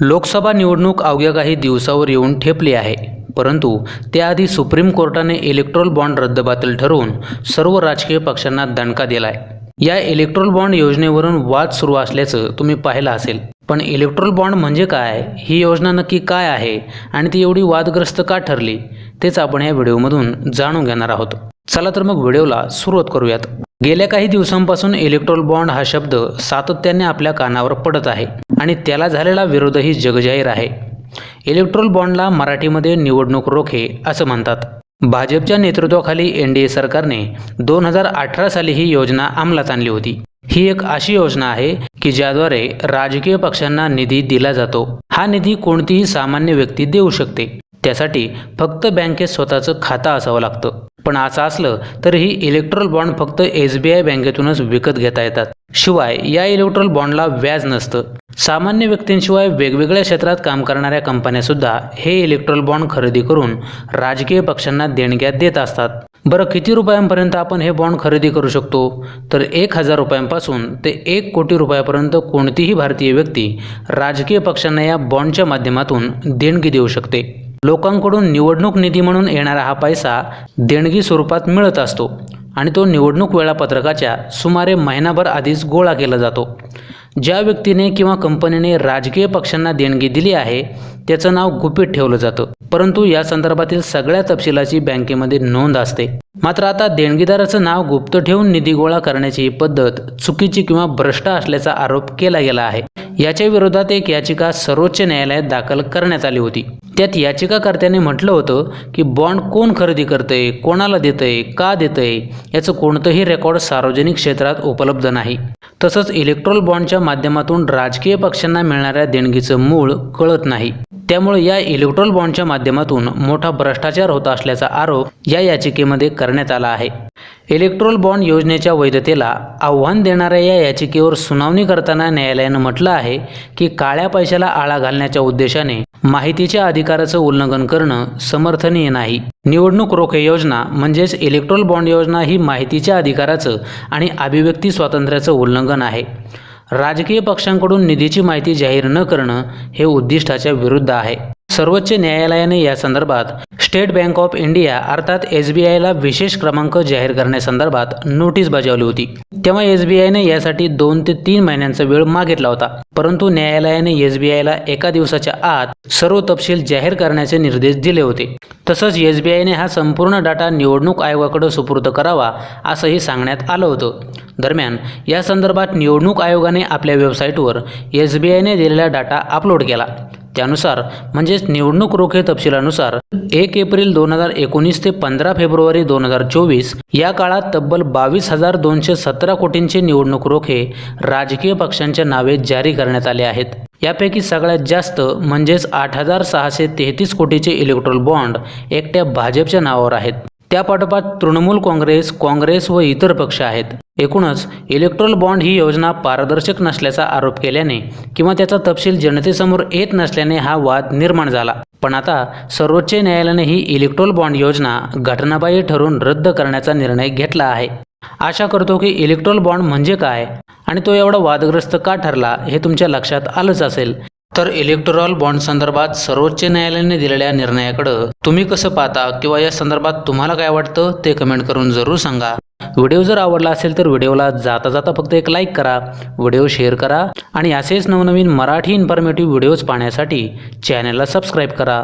लोकसभा निवडणूक अवघ्या काही दिवसावर येऊन ठेपली आहे. परंतु त्याआधी सुप्रीम कोर्टाने इलेक्ट्रोल बॉन्ड रद्दबातल ठरवून सर्व राजकीय पक्षांना दणका दिलाय. या इलेक्ट्रोल बॉन्ड योजनेवरून वाद सुरू असल्याचं तुम्ही पाहिलं असेल. पण इलेक्ट्रोल बॉन्ड म्हणजे काय? ही योजना नक्की काय आहे? आणि ती एवढी वादग्रस्त का ठरली? तेच आपण या व्हिडिओमधून जाणून घेणार आहोत. चला तर मग व्हिडिओला सुरुवात करूयात. गेल्या काही दिवसांपासून इलेक्ट्रोल बॉन्ड हा शब्द सातत्याने आपल्या कानावर पडत आहे आणि त्याला झालेला विरोधही जगजाहीर आहे. इलेक्ट्रोल बॉन्डला मराठीमध्ये निवडणूक रोखे असं म्हणतात. भाजपच्या नेतृत्वाखाली एन डी ए सरकारने दोन हजार अठरा साली ही योजना अंमलात आणली होती. ही एक अशी योजना आहे की ज्याद्वारे राजकीय पक्षांना निधी दिला जातो. हा निधी कोणतीही सामान्य व्यक्ती देऊ शकते. त्यासाठी फक्त बँकेत स्वतःचं खातं असावं लागतं. पण असं असलं तरीही इलेक्ट्रॉल बॉन्ड फक्त एस बी आय बँकेतूनच विकत घेता येतात. शिवाय या इलेक्ट्रोल बॉन्डला व्याज नसतं. सामान्य व्यक्तींशिवाय वेगवेगळ्या क्षेत्रात काम करणाऱ्या कंपन्यासुद्धा हे इलेक्ट्रोल बॉन्ड खरेदी करून राजकीय पक्षांना देणग्या देत असतात. बरं किती रुपयांपर्यंत आपण हे बॉन्ड खरेदी करू शकतो? तर एक हजार रुपयांपासून ते एक कोटी रुपयापर्यंत कोणतीही भारतीय व्यक्ती राजकीय पक्षांना या बॉन्डच्या माध्यमातून देणगी देऊ शकते. लोकांकडून निवडणूक निधी म्हणून येणारा हा पैसा देणगी स्वरूपात मिळत असतो आणि तो निवडणूक वेळापत्रकाच्या सुमारे महिनाभर आधीच गोळा केला जातो. ज्या व्यक्तीने किंवा कंपनीने राजकीय पक्षांना देणगी दिली आहे त्याचं नाव गुपित ठेवलं जातं. परंतु या संदर्भातील सगळ्या तपशिलाची बँकेमध्ये नोंद असते. मात्र आता देणगीदाराचं नाव गुप्त ठेवून निधी गोळा करण्याची ही पद्धत चुकीची किंवा भ्रष्ट असल्याचा आरोप केला गेला आहे. याच्या विरोधात एक याचिका सर्वोच्च न्यायालयात दाखल करण्यात आली होती. त्यात याचिकाकर्त्याने म्हटलं होतं की बॉन्ड कोण खरेदी करतंय कोणाला देतंय का देतंय याचं कोणतंही रेकॉर्ड सार्वजनिक क्षेत्रात उपलब्ध नाही. तसंच इलेक्ट्रोल बॉन्डच्या माध्यमातून राजकीय पक्षांना मिळणाऱ्या देणगीचं मूळ कळत नाही. त्यामुळे या इलेक्ट्रोल बॉन्डच्या माध्यमातून मोठा भ्रष्टाचार होत असल्याचा आरोप या याचिकेमध्ये करण्यात आला आहे. इलेक्ट्रोल बॉन्ड योजनेच्या वैधतेला आव्हान देणाऱ्या या याचिकेवर सुनावणी करताना न्यायालयानं म्हटलं आहे की काळ्या पैशाला आळा घालण्याच्या उद्देशाने माहितीच्या अधिकाराचं उल्लंघन करणं समर्थनीय नाही. निवडणूक रोखे योजना म्हणजेच इलेक्ट्रोल बॉन्ड योजना ही माहितीच्या अधिकाराचं आणि अभिव्यक्ती स्वातंत्र्याचं उल्लंघन आहे. राजकीय पक्षांकडून निधीची माहिती जाहीर न करणं हे उद्दिष्टाच्या विरुद्ध आहे. सर्वोच्च न्यायालयाने या संदर्भात स्टेट बँक ऑफ इंडिया अर्थात एस बी आयला विशेष क्रमांक जाहीर करण्यासंदर्भात नोटीस बजावली होती. तेव्हा एस बी आयने यासाठी दोन ते तीन महिन्यांचा वेळ मागितला होता. परंतु न्यायालयाने एस बी आयला एका दिवसाच्या आत सर्व तपशील जाहीर करण्याचे निर्देश दिले होते. तसंच एस बी आयने हा संपूर्ण डाटा निवडणूक आयोगाकडे सुपूर्द करावा असंही सांगण्यात आलं होतं. दरम्यान या संदर्भात निवडणूक आयोगाने आपल्या वेबसाईटवर एस बी आयने दिलेला डाटा अपलोड केला. त्यानुसार म्हणजेच निवडणूक रोखे तपशिलानुसार एक एप्रिल दोन हजार एकोणीस ते पंधरा फेब्रुवारी दोन हजार चोवीस या काळात तब्बल बावीस हजार दोनशे सतरा कोटींचे निवडणूक रोखे राजकीय पक्षांच्या नावे जारी करण्यात आले आहेत. यापैकी सगळ्यात जास्त म्हणजेच आठ हजार सहाशे तेहतीस कोटीचे इलेक्ट्रोल बॉन्ड एकट्या भाजपच्या नावावर आहेत. त्यापाठोपाठ तृणमूल काँग्रेस काँग्रेस व इतर पक्ष आहेत. एकूणच इलेक्ट्रोल बॉन्ड ही योजना पारदर्शक नसल्याचा आरोप केल्याने किंवा त्याचा तपशील जनतेसमोर येत नसल्याने हा वाद निर्माण झाला. पण आता सर्वोच्च न्यायालयाने ही इलेक्ट्रोल बॉन्ड योजना घटनाबाह्य ठरून रद्द करण्याचा निर्णय घेतला आहे. आशा करतो की इलेक्ट्रोल बॉन्ड म्हणजे काय आणि तो एवढा वादग्रस्त का ठरला हे तुमच्या लक्षात आलंच असेल. तर इलेक्टोरल बॉन्ड संदर्भात सर्वोच्च न्यायालयाने दिलेल्या निर्णयाकडं तुम्ही कसं पाहता किंवा या संदर्भात तुम्हाला काय वाटतं ते कमेंट करून जरूर सांगा. व्हिडिओ जर आवडला असेल तर व्हिडिओला जाता जाता फक्त एक लाईक करा व्हिडिओ शेअर करा आणि असेच नवनवीन मराठी इन्फॉर्मेटिव्ह व्हिडिओज पाहण्यासाठी चॅनलला सबस्क्राईब करा.